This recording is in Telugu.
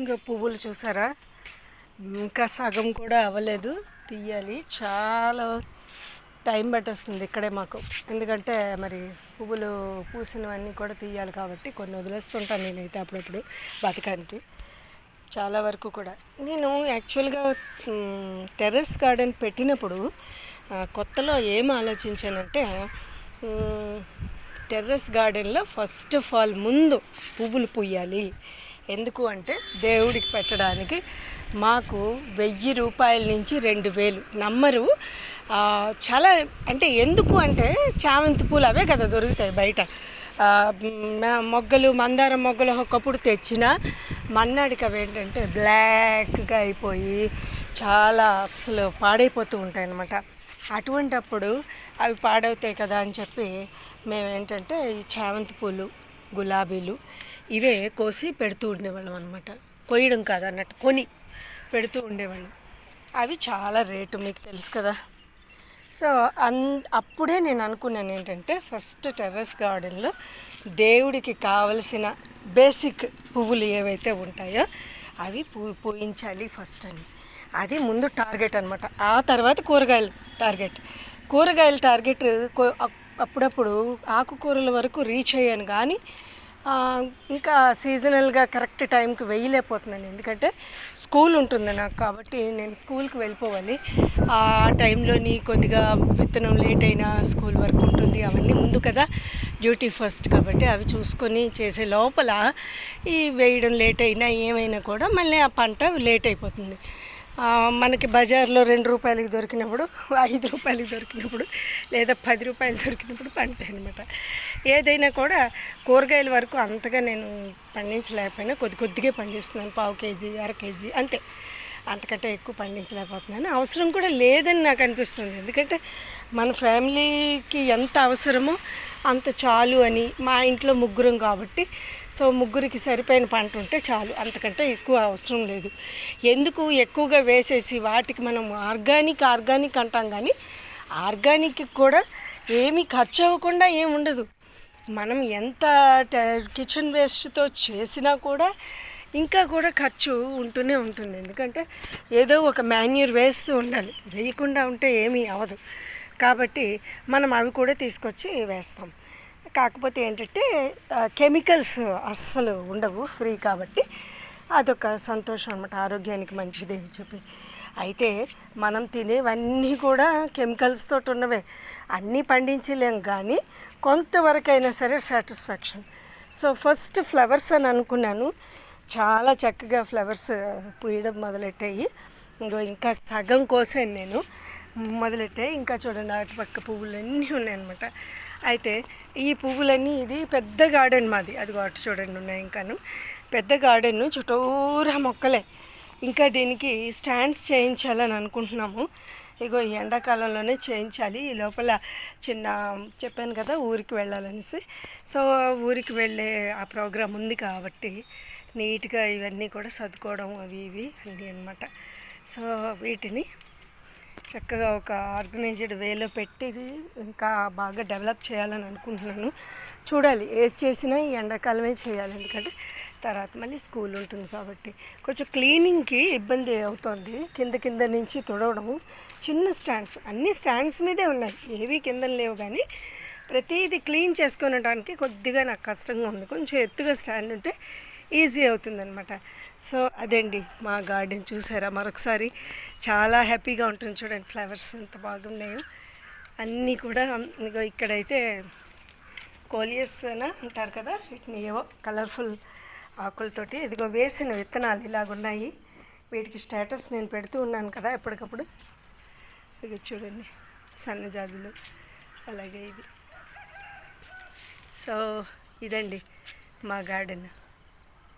ఇంకా పువ్వులు చూసారా? ఇంకా సగం కూడా అవ్వలేదు. తీయాలి. చాలా టైం పట్టేస్తుంది ఇక్కడే మాకు. ఎందుకంటే మరి పువ్వులు పూసినవన్నీ కూడా తీయాలి కాబట్టి కొన్ని వదిలేస్తుంటాను నేనైతే అప్పుడప్పుడు బతకానికి. చాలా వరకు కూడా. నేను యాక్చువల్గా టెర్రస్ గార్డెన్ పెట్టినప్పుడు కొత్తలో ఏం ఆలోచించానంటే టెర్రస్ గార్డెన్లో ఫస్ట్ ఆఫ్ ఆల్ ముందు పువ్వులు పూయాలి. ఎందుకు అంటే దేవుడికి పెట్టడానికి మాకు వెయ్యి రూపాయల నుంచి రెండు వేలు. నమ్మరు. చాలా అంటే ఎందుకు అంటే చామంతి పూలు అవే కదా దొరుకుతాయి బయట. మొగ్గలు మందారం మొగ్గలు ఒకప్పుడు తెచ్చిన మన్నాడికి అవి ఏంటంటే బ్లాక్గా అయిపోయి చాలా అసలు పాడైపోతూ ఉంటాయి అన్నమాట అటువంటప్పుడు అవి పాడవుతాయి కదా అని చెప్పి మేము ఏంటంటే ఈ చామంతి పూలు గులాబీలు ఇవే కోసి పెడుతూ ఉండేవాళ్ళం అనమాట కొయ్యడం కాదు అన్నట్టు కొని పెడుతూ ఉండేవాళ్ళం. అవి చాలా రేటు మీకు తెలుసు కదా. సో అన్ అప్పుడే నేను అనుకున్నాను ఏంటంటే ఫస్ట్ టెర్రస్ గార్డెన్లో దేవుడికి కావలసిన బేసిక్ పువ్వులు ఏవైతే ఉంటాయో అవి పూ పూయించాలి ఫస్ట్ అని. అది ముందు టార్గెట్ అనమాట ఆ తర్వాత కూరగాయలు టార్గెట్. కూరగాయల టార్గెట్ కో- అప్పుడప్పుడు ఆకుకూరల వరకు రీచ్ అయ్యాను. కానీ ఇంకా సీజనల్గా కరెక్ట్ టైంకి వెయ్యలేకపోతున్నాను ఎందుకంటే స్కూల్ ఉంటుంది నాకు కాబట్టి నేను స్కూల్కి వెళ్ళిపోవాలి. ఆ టైంలోని కొద్దిగా విత్తనం లేట్ అయినా స్కూల్ వర్క్ ఉంటుంది అవన్నీ ముందు కదా. డ్యూటీ ఫస్ట్ కాబట్టి అవి చూసుకొని చేసే లోపల ఈ వేయడం లేట్ అయినా ఏమైనా కూడా మళ్ళీ ఆ పంట లేట్ అయిపోతుంది. మనకి బజార్లో రెండు రూపాయలకి దొరికినప్పుడు ఐదు రూపాయలకి దొరికినప్పుడు లేదా పది రూపాయలు దొరికినప్పుడు పండుతాయి అనమాట ఏదైనా కూడా కూరగాయల వరకు అంతగా నేను పండించలేకపోయినా కొద్ది కొద్దిగా పండిస్తున్నాను పావు కేజీ అర కేజీ అంతే. అంతకంటే ఎక్కువ పండించలేకపోతున్నాను. అవసరం కూడా లేదని నాకు అనిపిస్తుంది. ఎందుకంటే మన ఫ్యామిలీకి ఎంత అవసరమో అంత చాలు అని మా ఇంట్లో ముగ్గురం కాబట్టి సో ముగ్గురికి సరిపోయిన పంట ఉంటే చాలు. అంతకంటే ఎక్కువ అవసరం లేదు. ఎందుకు ఎక్కువగా వేసేసి వాటికి మనం ఆర్గానిక్ ఆర్గానిక్ అంటాం కానీ ఆర్గానిక్ కూడా ఏమీ ఖర్చు అవ్వకుండా ఏమి ఉండదు. మనం ఎంత కిచెన్ వేస్ట్తో చేసినా కూడా ఇంకా కూడా ఖర్చు ఉంటూనే ఉంటుంది. ఎందుకంటే ఏదో ఒక మాన్యూర్ వేస్తూ ఉండాలి. వేయకుండా ఉంటే ఏమీ అవ్వదు. కాబట్టి మనం అవి కూడా తీసుకొచ్చి వేస్తాం. కాకపోతే ఏంటంటే కెమికల్స్ అస్సలు ఉండవు ఫ్రీ కాబట్టి అదొక సంతోషం అనమాట ఆరోగ్యానికి మంచిది అని చెప్పి. అయితే మనం తినేవన్నీ కూడా కెమికల్స్ తోటి ఉన్నవే. అన్నీ పండించలేం కానీ కొంతవరకైనా సరే సాటిస్ఫాక్షన్. సో ఫస్ట్ ఫ్లవర్స్ అని అనుకున్నాను. చాలా చక్కగా ఫ్లవర్స్ పూయడం మొదలెట్టాయి. ఇంకో ఇంకా సగం కోసాను నేను. మొదలెట్టాయి. ఇంకా చూడండి అటు పక్క పువ్వులన్నీ ఉన్నాయన్నమాట. అయితే ఈ పువ్వులన్నీ ఇది పెద్ద గార్డెన్ మాది. అది అటు చూడండి ఉన్నాయి ఇంకాను. పెద్ద గార్డెన్ చుట్టూరా మొక్కలే. ఇంకా దీనికి స్టాండ్స్ చేయించాలని అనుకుంటున్నాము. ఇగో ఈ ఎండాకాలంలోనే చేయించాలి. ఈ లోపల చిన్న చెప్పాను కదా ఊరికి వెళ్ళాలనేసి. సో ఊరికి వెళ్ళే ఆ ప్రోగ్రాం ఉంది కాబట్టి నీట్గా ఇవన్నీ కూడా సర్దుకోవడం అవి ఇవి అన్నీ అనమాట సో వీటిని చక్కగా ఒక ఆర్గనైజ్డ్ వేలో పెట్టి ఇంకా బాగా డెవలప్ చేయాలని అనుకుంటున్నాను. చూడాలి ఏది చేసినా ఈ ఎండాకాలమే చేయాలి ఎందుకంటే తర్వాత మళ్ళీ స్కూల్ ఉంటుంది కాబట్టి. కొంచెం క్లీనింగ్కి ఇబ్బంది అవుతుంది. కింద కింద నుంచి తుడవడము. చిన్న స్టాండ్స్ అన్ని స్టాండ్స్ మీదే ఉన్నాయి. ఏవి కింద లేవు కానీ ప్రతిదీ క్లీన్ చేసుకునడానికి కొద్దిగా నాకు కష్టంగా ఉంది. కొంచెం ఎత్తుగా స్టాండ్ ఉంటే ఈజీ అవుతుందనమాట సో అదండి మా గార్డెన్ చూసారా? మరొకసారి చాలా హ్యాపీగా ఉంటుంది చూడండి ఫ్లవర్స్ ఎంత బాగున్నాయో. అన్నీ కూడా ఇక్కడైతే కోలియస్ అని అంటారు కదా? వీటిని ఏవో కలర్ఫుల్ ఆకులతోటి ఇదిగో వేసిన విత్తనాలు ఇలాగున్నాయి. వీటికి స్టేటస్ నేను పెడుతూ ఉన్నాను కదా ఎప్పటికప్పుడు. ఇది చూడండి సన్నజాజులు అలాగే ఇది సో ఇదండి మా గార్డెన్.